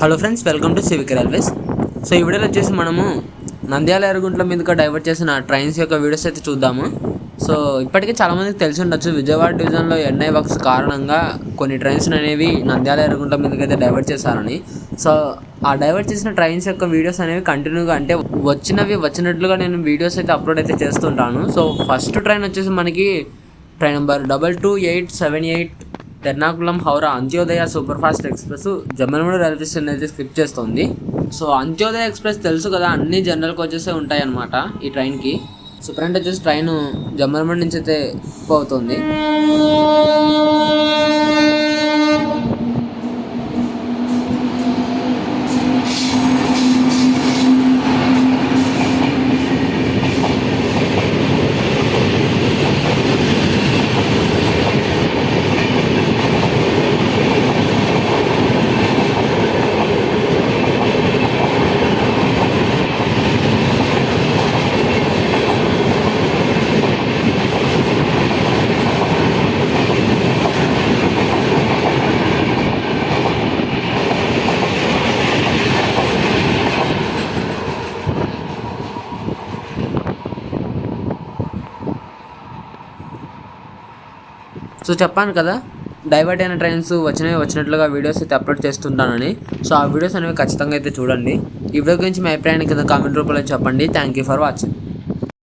Hello friends welcome to civic railways so ఈ వీడియోలో వచ్చేసి మనము నంద్యాల ఎరుగుంట్ల మీదుగా డైవర్ట్ చేసిన ట్రైన్స్ యొక్క వీడియోస్ అయితే చూద్దాము. సో ఇప్పటికే చాలామందికి తెలిసి ఉండొచ్చు విజయవాడ డివిజన్లో ఎన్ఐ వర్క్స్ కారణంగా కొన్ని ట్రైన్స్ అనేవి నంద్యాల ఎరుగుంట్ల మీదకి అయితే డైవర్ట్ చేశారని. సో ఆ డైవర్ట్ చేసిన ట్రైన్స్ యొక్క వీడియోస్ అనేవి కంటిన్యూగా అంటే వచ్చినవి వచ్చినట్లుగా నేను వీడియోస్ అయితే అప్లోడ్ అయితే చేస్తుంటాను. సో ఫస్ట్ ట్రైన్ వచ్చేసి మనకి train number double two eight seven eight Ernakulam Howrah Antyodaya super fast express Jammalamudi railway station అయితే స్కిప్ చేస్తుంది. సో అంత్యోదయ ఎక్స్ప్రెస్ తెలుసు కదా అన్ని జనరల్ కోచెస్ ఉంటాయి అన్నమాట ఈ ట్రైన్కి. సో ఫ్రెండ్ వచ్చేసి ట్రైన్ జమ్మలమూడి నుంచి అయితే పోతుంది. సో చెప్పాను కదా డైవర్ట్ అయిన ట్రైన్స్ వచ్చినవి వచ్చినట్లుగా వీడియోస్ అయితే అప్లోడ్ చేస్తుంటానని. సో ఆ వీడియోస్ అనేవి ఖచ్చితంగా అయితే చూడండి. ఈ వీడియో గురించి మీ అభిప్రాయాన్ని కింద కామెంట్ రూపంలో చెప్పండి. Thank you for watching